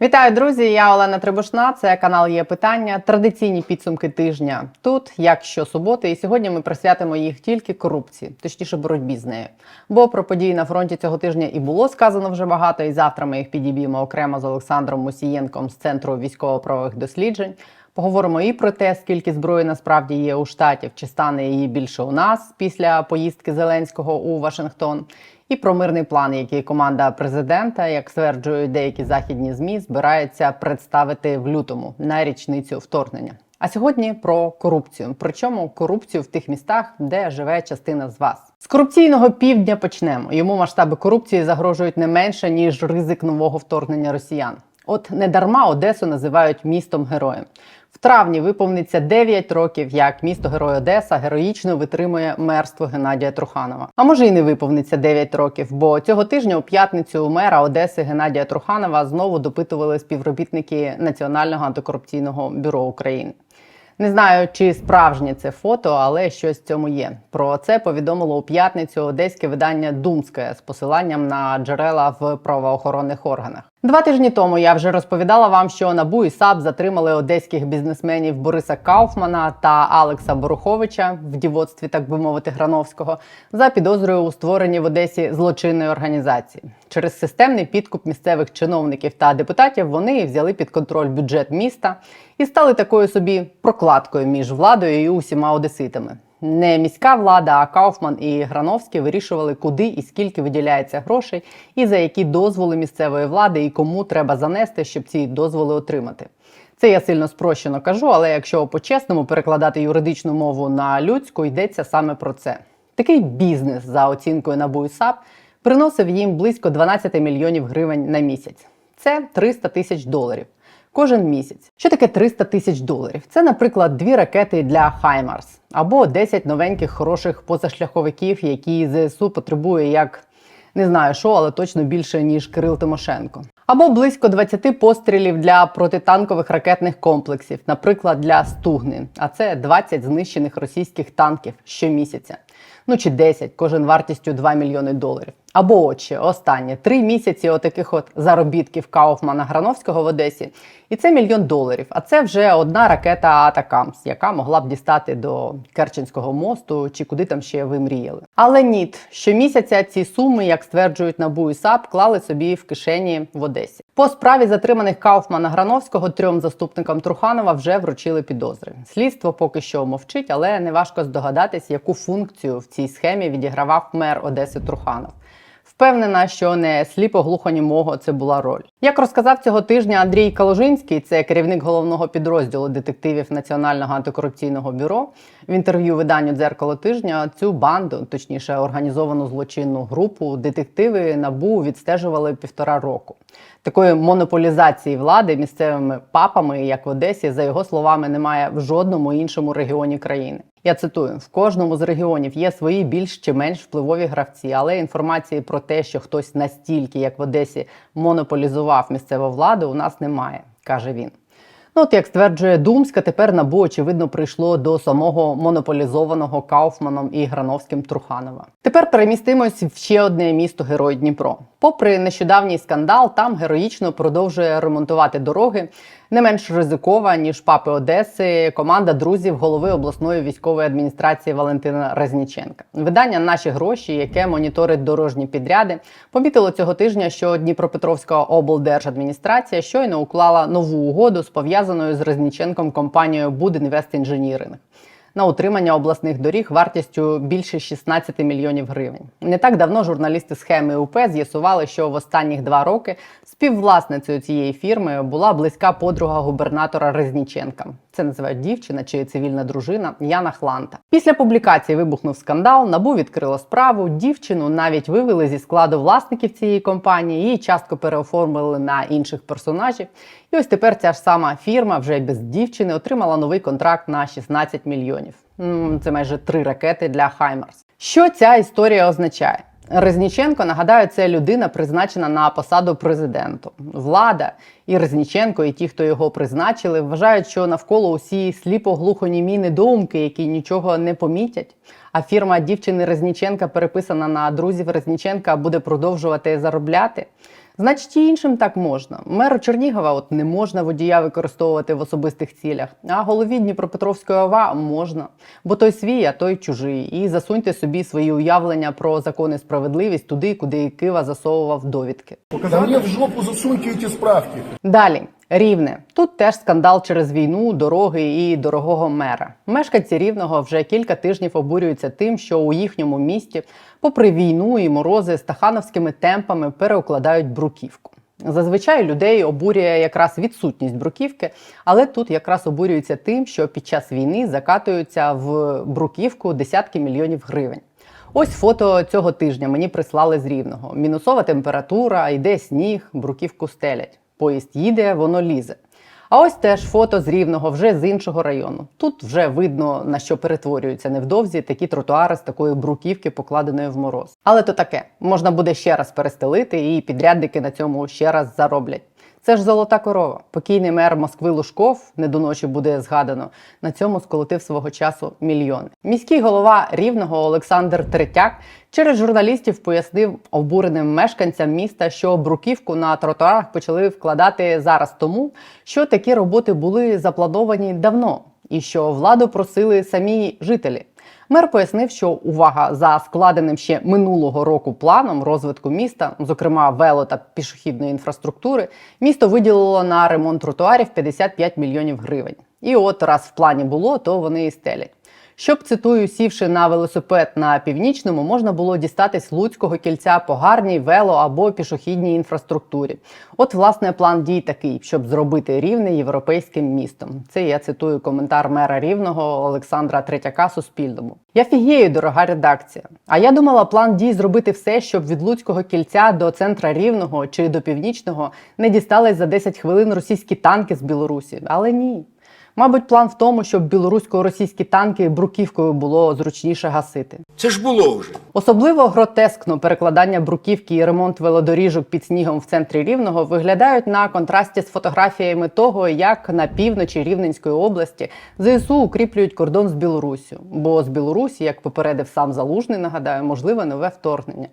Вітаю, друзі! Я Олена Требушна. Це канал є питання. Традиційні підсумки тижня тут, як щосуботи, і сьогодні ми присвятимо їх тільки корупції, точніше боротьбі з нею. Бо про події на фронті цього тижня і було сказано вже багато. І завтра ми їх підіб'ємо окремо з Олександром Мусієнком з центру військово-правових досліджень. Поговоримо і про те, скільки зброї насправді є у штатів, чи стане її більше у нас після поїздки Зеленського у Вашингтон, і про мирний план, який команда президента, як стверджують деякі західні змі, збирається представити в лютому на річницю вторгнення. А сьогодні про корупцію. Причому корупцію в тих містах, де живе частина з вас. З корупційного півдня почнемо. Йому масштаби корупції загрожують не менше ніж ризик нового вторгнення росіян. От недарма Одесу називають містом героєм. В травні виповниться 9 років, як місто Герой Одеса героїчно витримує мерство Геннадія Труханова. А може й не виповниться 9 років, бо цього тижня у п'ятницю у мера Одеси Геннадія Труханова знову допитували співробітники Національного антикорупційного бюро України. Не знаю, чи справжнє це фото, але щось в цьому є. Про це повідомило у п'ятницю одеське видання Думське з посиланням на джерела в правоохоронних органах. Два тижні тому я вже розповідала вам, що НАБУ і САП затримали одеських бізнесменів Бориса Кауфмана та Алекса Боруховича в дівоцтві, так би мовити, Грановського за підозрою у створенні в Одесі злочинної організації. Через системний підкуп місцевих чиновників та депутатів вони взяли під контроль бюджет міста і стали такою собі прокладкою між владою і усіма одеситами. Не міська влада, а Кауфман і Грановський вирішували, куди і скільки виділяється грошей, і за які дозволи місцевої влади і кому треба занести, щоб ці дозволи отримати. Це я сильно спрощено кажу, але якщо по-чесному перекладати юридичну мову на людську, йдеться саме про це. Такий бізнес за оцінкою НАБУ і САП приносив їм близько 12 мільйонів гривень на місяць. Це 300 тисяч доларів. Кожен місяць. Що таке 300 тисяч доларів? Це, наприклад, дві ракети для Хаймарс або 10 новеньких хороших позашляховиків, які ЗСУ потребує як не знаю що, але точно більше ніж Кирил Тимошенко. Або близько 20 пострілів для протитанкових ракетних комплексів, наприклад, для Стугни. А це 20 знищених російських танків щомісяця. Ну чи 10, кожен вартістю 2 мільйони доларів. Або от ще останнє три місяці отаких от заробітків Кауфмана Грановського в Одесі. І це мільйон доларів. А це вже одна ракета Атакамс, яка могла б дістати до Керченського мосту чи куди там ще ви мріяли. Але ні, щомісяця ці суми, як стверджують НАБУ і САП, клали собі в кишені в Одесі. По справі затриманих Кауфмана Грановського трьом заступникам Труханова вже вручили підозри. Слідство поки що мовчить, але неважко здогадатись, яку функцію в цій схемі відігравав мер Одеси Труханов. Впевнена, що не сліпо-глухонімого це була роль. Як розказав цього тижня Андрій Калужинський, це керівник головного підрозділу детективів Національного антикорупційного бюро. В інтерв'ю виданню дзеркало тижня цю банду, точніше організовану злочинну групу, детективи набу відстежували півтора року. Такої монополізації влади місцевими папами, як в Одесі, за його словами, немає в жодному іншому регіоні країни. Я цитую: в кожному з регіонів є свої більш чи менш впливові гравці, але інформації про те, що хтось настільки, як в Одесі, монополізував місцеву владу, у нас немає, каже він. Ну, от як стверджує Думська, тепер набу очевидно прийшло до самого монополізованого Кауфманом і Грановським Труханова. Тепер перемістимось в ще одне місто Герой Дніпро. Попри нещодавній скандал, там героїчно продовжує ремонтувати дороги. Не менш ризикова ніж папи Одеси, команда друзів голови обласної військової адміністрації Валентина Резніченка. Видання Наші гроші, яке моніторить дорожні підряди, помітило цього тижня, що Дніпропетровська облдержадміністрація щойно уклала нову угоду з пов'язаною з Резніченком компанією Будінвест Інженіринг на утримання обласних доріг вартістю більше 16 мільйонів гривень. Не так давно журналісти схеми УП з'ясували, що в останніх два роки співвласницею цієї фірми була близька подруга губернатора Резніченка. Це називають дівчина чи цивільна дружина Яна Хланта. Після публікації вибухнув скандал. Набу відкрило справу. Дівчину навіть вивели зі складу власників цієї компанії. Її частко переоформили на інших персонажів. І ось тепер ця ж сама фірма вже без дівчини отримала новий контракт на 16 мільйонів. Це майже три ракети для Хаймарс. Що ця історія означає? Резніченко, нагадаю, це людина, призначена на посаду президенту. Влада і Резніченко, і ті, хто його призначили, вважають, що навколо усі сліпо-глухонімі недоумки, які нічого не помітять. А фірма дівчини Резніченка, переписана на друзів Резніченка, буде продовжувати заробляти. Значить, і іншим так можна. Меру Чернігова от не можна водія використовувати в особистих цілях, а голові Дніпропетровської ОВА можна, бо той свій, а той чужий. І засуньте собі свої уявлення про закони справедливість туди, куди Кива засовував довідки. Показання в жопу засуньте ці справки. Далі. Рівне тут теж скандал через війну, дороги і дорогого мера. Мешканці рівного вже кілька тижнів обурюються тим, що у їхньому місті, попри війну і морози, стахановськими темпами переукладають бруківку. Зазвичай людей обурює якраз відсутність бруківки, але тут якраз обурюються тим, що під час війни закатуються в бруківку десятки мільйонів гривень. Ось фото цього тижня мені прислали з рівного. Мінусова температура, йде сніг, бруківку стелять. Поїзд їде, воно лізе. А ось теж фото з рівного вже з іншого району. Тут вже видно на що перетворюються невдовзі такі тротуари з такої бруківки, покладеної в мороз. Але то таке можна буде ще раз перестелити, і підрядники на цьому ще раз зароблять. Це ж золота корова. Покійний мер Москви Лужков, не до ночі буде згадано, на цьому сколотив свого часу мільйони. Міський голова рівного Олександр Третяк через журналістів пояснив обуреним мешканцям міста, що бруківку на тротуарах почали вкладати зараз тому, що такі роботи були заплановані давно, і що владу просили самі жителі. Мер пояснив, що увага за складеним ще минулого року планом розвитку міста, зокрема вело та пішохідної інфраструктури, місто виділило на ремонт тротуарів 55 мільйонів гривень. І от раз в плані було, то вони і стелять. Щоб цитую, сівши на велосипед на північному, можна було дістатись Луцького кільця по гарній вело або пішохідній інфраструктурі. От, власне, план дій такий, щоб зробити рівне європейським містом. Це я цитую коментар мера рівного Олександра Третяка Суспільному. Я фігею, дорога редакція. А я думала, план дій зробити все, щоб від Луцького кільця до центра рівного чи до північного не дістались за 10 хвилин російські танки з Білорусі, але ні. Мабуть, план в тому, щоб білорусько-російські танки бруківкою було зручніше гасити. Це ж було вже. Особливо гротескно перекладання бруківки і ремонт велодоріжок під снігом в центрі Рівного виглядають на контрасті з фотографіями того, як на півночі Рівненської області ЗСУ укріплюють кордон з Білоруссю. Бо з Білорусі, як попередив сам Залужний, нагадаю, можливе нове вторгнення.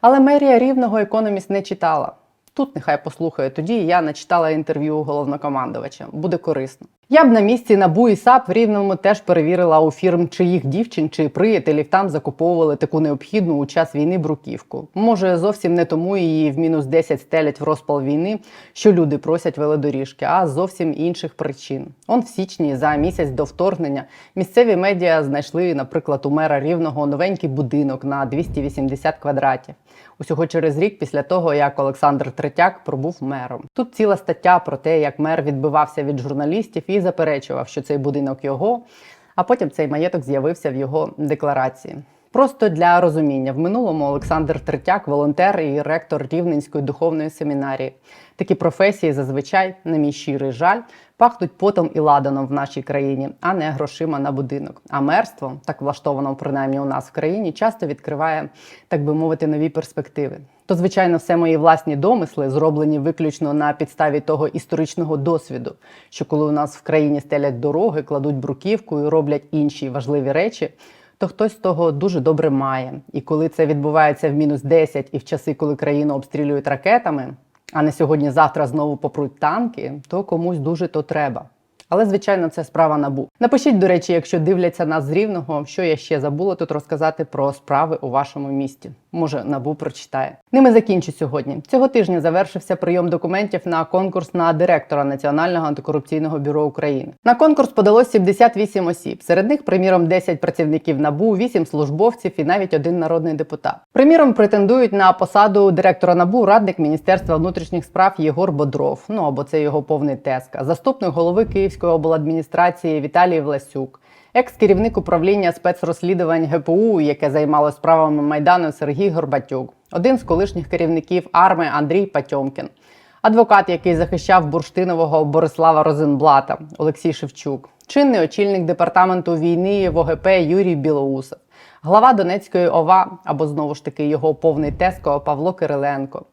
Але мерія рівного економіст не читала. Тут нехай послухає. Тоді я начитала інтерв'ю головнокомандувача. Буде корисно. Я б на місці НАБУ і САП в Рівному теж перевірила у фірм, чиїх дівчин чи приятелів там закуповували таку необхідну у час війни бруківку. Може, зовсім не тому її в мінус 10 стелять в розпал війни, що люди просять велодоріжки, а зовсім інших причин. Он в січні, за місяць до вторгнення, місцеві медіа знайшли, наприклад, у мера рівного новенький будинок на 280 квадратів. Усього через рік після того, як Олександр Третяк пробув мером. Тут ціла стаття про те, як мер відбивався від журналістів і заперечував, що цей будинок його, а потім цей маєток з'явився в його декларації. Просто для розуміння, в минулому Олександр Третяк, волонтер і ректор Рівненської духовної семінарії. Такі професії зазвичай, на мій щирий жаль, пахнуть потом і ладаном в нашій країні, а не грошима на будинок. А мерство, так влаштовано принаймні у нас в країні, часто відкриває, так би мовити, нові перспективи. То, звичайно, все мої власні домисли зроблені виключно на підставі того історичного досвіду, що коли у нас в країні стелять дороги, кладуть бруківку і роблять інші важливі речі. То хтось того дуже добре має. І коли це відбувається в мінус 10 і в часи, коли країну обстрілюють ракетами, а не сьогодні-завтра знову попруть танки, то комусь дуже то треба. Але, звичайно, це справа набу. Напишіть, до речі, якщо дивляться нас з рівного, що я ще забула тут розказати про справи у вашому місті. Може, набу прочитає. Ними закінчу сьогодні. Цього тижня завершився прийом документів на конкурс на директора Національного антикорупційного бюро України. На конкурс подалось 78 осіб. Серед них, приміром, 10 працівників набу, 8 службовців і навіть один народний депутат. Приміром, претендують на посаду директора набу радник Міністерства внутрішніх справ Єгор Бодров. Ну або це його повний тезка, заступник голови Київської обладміністрації Віталій Власюк. Екс-керівник управління спецрозслідувань ГПУ, яке займало справами Майдану Сергій Горбатюк, один з колишніх керівників арми Андрій Патьомкін, адвокат, який захищав бурштинового Борислава Розенблата Олексій Шевчук, чинний очільник департаменту війни в ОГП Юрій Білоусов, глава Донецької ОВА або знову ж таки його повний теско Павло Кириленко.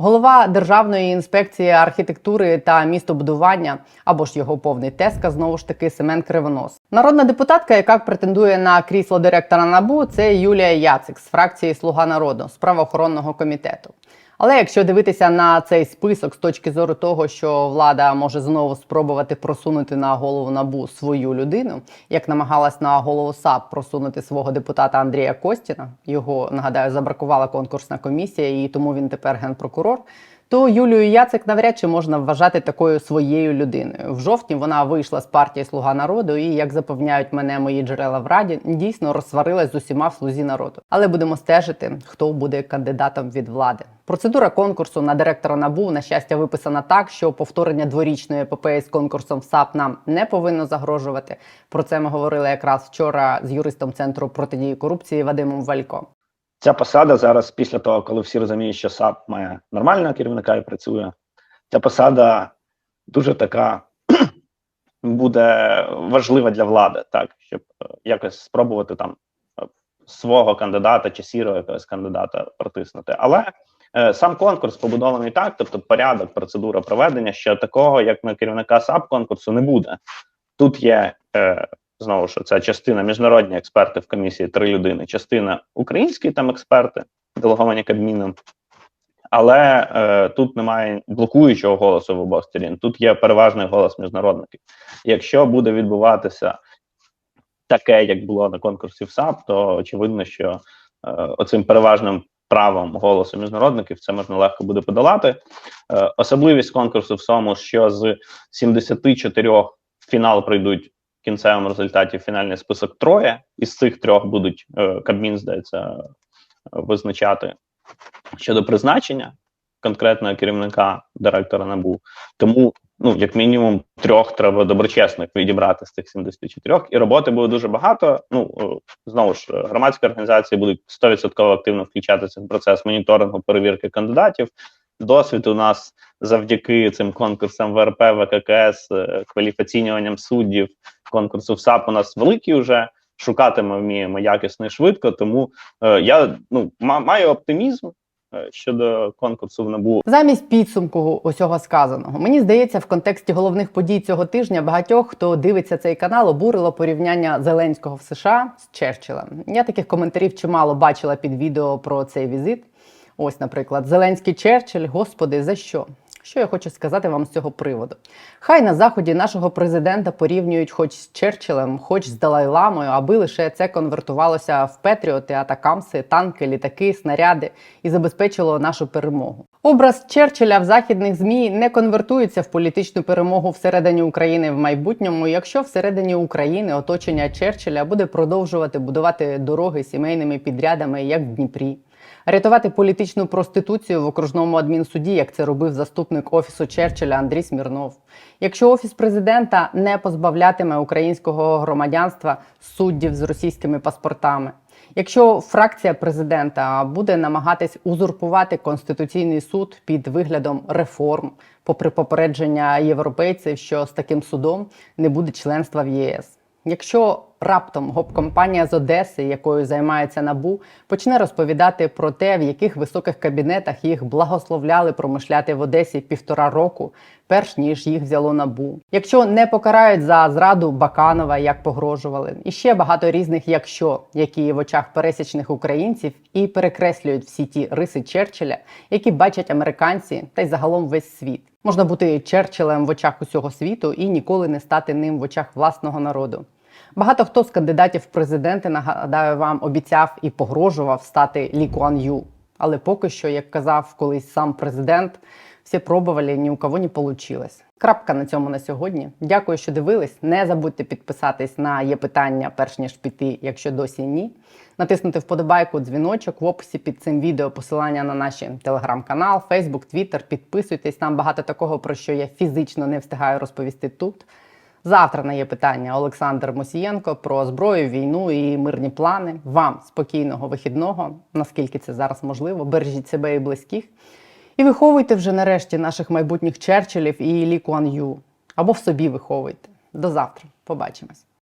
Голова Державної інспекції архітектури та містобудування або ж його повний тезка, знову ж таки Семен Кривонос. Народна депутатка, яка претендує на крісло директора НАБУ, це Юлія Яцик з фракції Слуга народу з правоохоронного комітету. Але якщо дивитися на цей список з точки зору того, що влада може знову спробувати просунути на голову набу свою людину, як намагалась на голову САП просунути свого депутата Андрія Костіна, його нагадаю, забракувала конкурсна комісія, і тому він тепер генпрокурор. То Юлію Яцик навряд чи можна вважати такою своєю людиною. В жовтні вона вийшла з партії Слуга народу і, як запевняють мене мої джерела в раді, дійсно розсварилась з усіма в слузі народу. Але будемо стежити, хто буде кандидатом від влади. Процедура конкурсу на директора набу на щастя виписана так, що повторення дворічної епопеї з конкурсом в САП нам не повинно загрожувати. Про це ми говорили якраз вчора з юристом центру протидії корупції Вадимом Валько. Ця посада зараз, після того, коли всі розуміють, що САП має нормального керівника і працює, ця посада дуже така буде важлива для влади, так щоб е, якось спробувати там е, свого кандидата чи сірого якогось кандидата протиснути. Але е, сам конкурс побудований так, тобто порядок, процедура проведення, що такого, як на керівника САП конкурсу, не буде. Тут є е, знову ж ця частина міжнародні експерти в комісії три людини, частина українські там експерти, делеговані Кабміном. Але е, тут немає блокуючого голосу в обох сторін. Тут є переважний голос міжнародників. Якщо буде відбуватися таке, як було на конкурсі в САП, то очевидно, що е, оцим переважним правом голосу міжнародників це можна легко буде подолати. Е, особливість конкурсу в тому, що з 74 в фінал прийдуть кінцевому результаті фінальний список троє. Із цих трьох будуть е, Кабмін, здається, е, визначати щодо призначення конкретного керівника директора НАБУ. Тому, ну, як мінімум, трьох треба доброчесних відібрати з цих 74, і роботи буде дуже багато. Ну е, знову ж громадські організації будуть 100% активно включатися в процес моніторингу перевірки кандидатів. Досвід у нас завдяки цим конкурсам ВРП, ВККС, е, суддів, конкурсу в САП у нас великий вже. Шукати ми вміємо якісно і швидко. Тому е, я ну ма- маю оптимізм е, щодо конкурсу в НАБУ. Замість підсумку усього сказаного, мені здається, в контексті головних подій цього тижня багатьох, хто дивиться цей канал, обурило порівняння Зеленського в США з Черчиллем. Я таких коментарів чимало бачила під відео про цей візит. Ось, наприклад, Зеленський Черчилль, господи, за що? Що я хочу сказати вам з цього приводу? Хай на заході нашого президента порівнюють хоч з Черчиллем, хоч з Далай-Ламою, аби лише це конвертувалося в Петріоти, атакамси, танки, літаки, снаряди і забезпечило нашу перемогу. Образ Черчилля в західних змі не конвертується в політичну перемогу всередині України в майбутньому, якщо всередині України оточення Черчилля буде продовжувати будувати дороги сімейними підрядами, як в Дніпрі. Рятувати політичну проституцію в окружному адмінсуді, як це робив заступник офісу Черчилля Андрій Смірнов. Якщо офіс президента не позбавлятиме українського громадянства суддів з російськими паспортами, якщо фракція президента буде намагатись узурпувати конституційний суд під виглядом реформ, попри попередження європейців, що з таким судом не буде членства в ЄС. Якщо раптом гоп-компанія з Одеси, якою займається Набу, почне розповідати про те, в яких високих кабінетах їх благословляли промишляти в Одесі півтора року, перш ніж їх взяло Набу. Якщо не покарають за зраду Баканова, як погрожували, і ще багато різних якщо, які в очах пересічних українців і перекреслюють всі ті риси Черчилля, які бачать американці та й загалом весь світ. Можна бути Черчиллем в очах усього світу і ніколи не стати ним в очах власного народу. Багато хто з кандидатів в президенти, нагадаю вам, обіцяв і погрожував стати Лі Куан Ю. Але поки що, як казав колись сам президент, всі пробували, ні у кого не получилось. Крапка на цьому на сьогодні. Дякую, що дивились. Не забудьте підписатись на є питання, перш ніж піти, якщо досі ні. Натиснути вподобайку, дзвіночок в описі під цим відео посилання на наші телеграм-канал, Фейсбук, Твіттер. Підписуйтесь. Там багато такого, про що я фізично не встигаю розповісти тут. Завтра на є питання Олександр Мосієнко про зброю, війну і мирні плани. Вам спокійного вихідного, наскільки це зараз можливо. Бережіть себе і близьких. І виховуйте вже нарешті наших майбутніх Черчиллів і Лі Куан Ю. Або в собі виховуйте. До завтра. Побачимось.